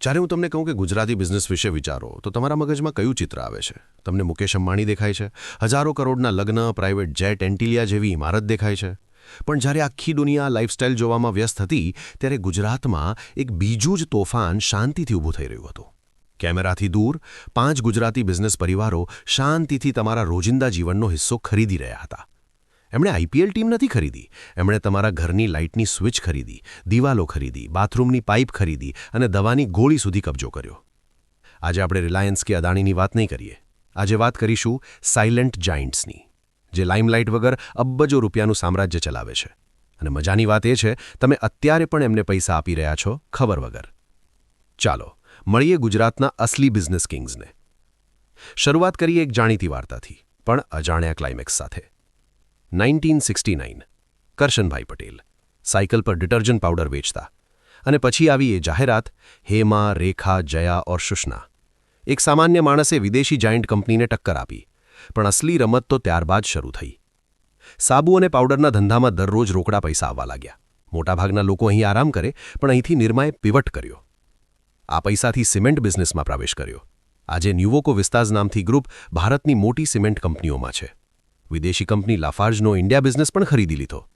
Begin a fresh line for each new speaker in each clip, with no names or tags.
જ્યારે હું તમને કહું કે ગુજરાતી બિઝનેસ વિશે વિચારો, તો તમારા મગજમાં કયું ચિત્ર આવે છે? તમને મુકેશ અંબાણી દેખાય છે, હજારો કરોડના લગ્ન પ્રાઇવેટ જેટ એન્ટિલિયા જેવી ઇમારત દેખાય છે. પણ જ્યારે આખી દુનિયા લાઇફસ્ટાઇલ જોવામાં વ્યસ્ત હતી, ત્યારે ગુજરાતમાં એક બીજું જ તોફાન શાંતિથી ઊભું થઈ રહ્યું હતું. કેમેરાથી દૂર, પાંચ ગુજરાતી બિઝનેસ પરિવારો શાંતિથી તમારા રોજિંદા જીવનનો હિસ્સો ખરીદી રહ્યા હતા. એમણે આઈપીએલ ટીમ નથી ખરીદી. એમણે તમારા ઘરની લાઇટની સ્વિચ ખરીદી, દિવાલો ખરીદી, બાથરૂમની પાઇપ ખરીદી અને દવાની ગોળી સુધી કબજો કર્યો. આજે આપણે રિલાયન્સ કે અદાણીની વાત નહીં કરીએ. આજે વાત કરીશું સાયલન્ટ જાયન્ટ્સની, જે લાઇમલાઇટ વગર અબ્બજો રૂપિયાનું સામ્રાજ્ય ચલાવે છે. અને મજાની વાત એ છે, તમે અત્યારે પણ એમને પૈસા આપી રહ્યા છો, ખબર વગર. ચાલો, મળીએ ગુજરાતના અસલી બિઝનેસ કિંગ્સને. શરૂઆત કરીએ એક જાણીતી વાર્તાથી, પણ અજાણ્યા ક્લાઇમેક્સ સાથે. Nineteen sixty nine. Karsanbhai Patel, cycle પર ડિટર્જન્ટ પાવડર વેચતા. અને પછી આવી એ જાહેરાત હેમા રેખા, જયા ઓર શુષ્ના એક સામાન્ય માણસે વિદેશી જાયન્ટ કંપનીને ટક્કર આપી, પણ અસલી રમત તો ત્યારબાદ શરૂ થઈ. સાબુ અને પાવડરના ધંધામાં દરરોજ રોકડા પૈસા આવવા લાગ્યા. મોટાભાગના લોકો અહીં આરામ કરે, પણ અહીંથી નિર્માએ પીવટ કર્યો. આ પૈસાથી સિમેન્ટ બિઝનેસમાં પ્રવેશ કર્યો. આજે ન્યુવોકો વિસ્તાઝ નામથી ગ્રુપ ભારતની મોટી સિમેન્ટ કંપનીઓમાં છે. વિદેશી કંપની લાફાર્જનો ઇન્ડિયા બિઝનેસ પણ ખરીદી લીધો.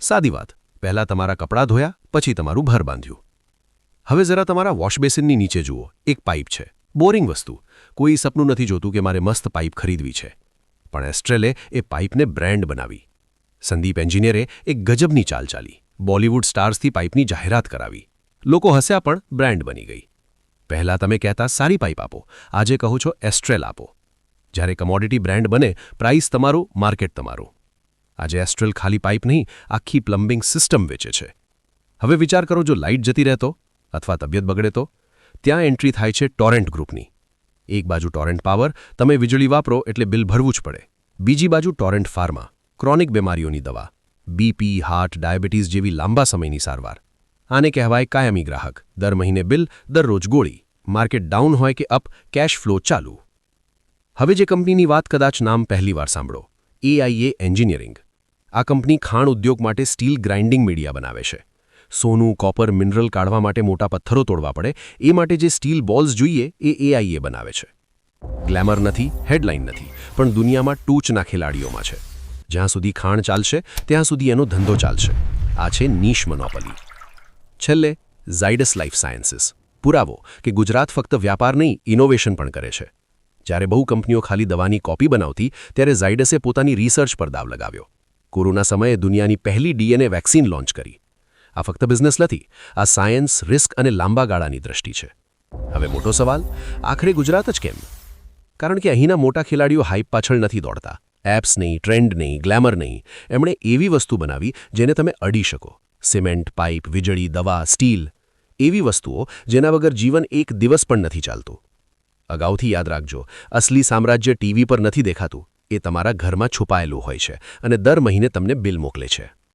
સાદી વાત, પહેલાં તમારા કપડાં ધોયા, પછી તમારું ભર બાંધ્યું. હવે જરા તમારા વોશબેસિનની નીચે જુઓ, એક પાઇપ છે, બોરિંગ વસ્તુ. કોઈ સપનું નથી જોતું કે મારે મસ્ત પાઇપ ખરીદવી છે. પણ એસ્ટ્રેલે એ પાઇપને બ્રેન્ડ બનાવી. સંદીપ એન્જિનિયરે એક ગજબની ચાલ ચાલી, બોલિવૂડ સ્ટાર્સથી પાઇપની જાહેરાત કરાવી. લોકો હસ્યા પણ બ્રેન્ડ બની ગઈ. પહેલાં તમે કહેતા, સારી પાઇપ આપો. આજે કહો છો એસ્ટ્રેલ આપો. જ્યારે કમોડિટી બ્રાન્ડ બને પ્રાઇસ તમારું માર્કેટ તમારું. આજે એસ્ટ્રેલ ખાલી પાઇપ નહીં, આખી પ્લમ્બિંગ સિસ્ટમ વેચે છે. હવે વિચાર કરો જો લાઇટ જતી રહેતો અથવા તબિયત બગડે તો, ત્યાં એન્ટ્રી થાય છે ટોરેન્ટ ગ્રુપની એક બાજુ ટોરેન્ટ પાવર તમે વીજળી વાપરો એટલે બિલ ભરવું જ પડે. બીજી બાજુ ટોરેન્ટ ફાર્મા ક્રોનિક બીમારીઓની દવા. બીપી હાર્ટ ડાયાબિટીસ જેવી લાંબા સમયની સારવાર. આને કહેવાય કાયમી ગ્રાહક. દર મહિને બિલ દરરોજ ગોળી. માર્કેટ ડાઉન હોય કે અપ કેશ ફ્લો ચાલુ. હવે જે કંપનીની વાત કદાચ નામ પહેલીવાર સાંભળો એઆઈએ એન્જિનિયરિંગ આ કંપની ખાણ ઉદ્યોગ માટે સ્ટીલ ગ્રાઇન્ડિંગ મીડિયા બનાવે છે. સોનું, કોપર, મિનરલ કાઢવા માટે મોટા પથ્થરો તોડવા પડે, એ માટે જે સ્ટીલ બોલ્સ જોઈએ, એ એઆઈએ બનાવે છે. ગ્લેમર નથી, હેડલાઇન નથી, પણ દુનિયામાં ટૂચના ખેલાડીઓમાં છે. જ્યાં સુધી ખાણ ચાલશે, ત્યાં સુધી એનો ધંધો ચાલશે. આ છે નીશ મનોપલી. છેલ્લે, ઝાયડસ લાઇફ સાયન્સીસ. પુરાવો કે ગુજરાત ફક્ત વ્યાપાર નહીં, ઇનોવેશન પણ કરે છે. જ્યારે બહુ કંપનીઓ ખાલી દવાની કોપી બનાવતી, ત્યારે ઝાયડસે પોતાની રિસર્ચ પર દાવ લગાવ્યો. કોરોના સમયે દુનિયાની પહેલી ડીએનએ વેક્સિન લોન્ચ કરી. આ ફક્ત બિઝનેસ નથી, આ સાયન્સ, રિસ્ક અને લાંબા ગાળાની દ્રષ્ટિ છે. હવે મોટો સવાલ, આખરે ગુજરાત જ કેમ? કારણ કે અહીંના મોટા ખેલાડીઓ હાઇપ પાછળ નથી દોડતા. એપ્સ નહીં, ટ્રેન્ડ નહીં, ગ્લેમર નહીં. એમણે એવી વસ્તુ બનાવી જેને તમે અડી શકો. સિમેન્ટ, પાઇપ, વીજળી, દવા, સ્ટીલ. એવી વસ્તુઓ જેના વગર જીવન એક દિવસ પણ નથી ચાલતું. અગાઉથી યાદ રાખજો, અસલી સામ્રાજ્ય ટીવી પર નથી દેખાતું, એ તમારા ઘરમાં છુપાયેલું હોય છે અને દર મહિને તમને બિલ મોકલે છે.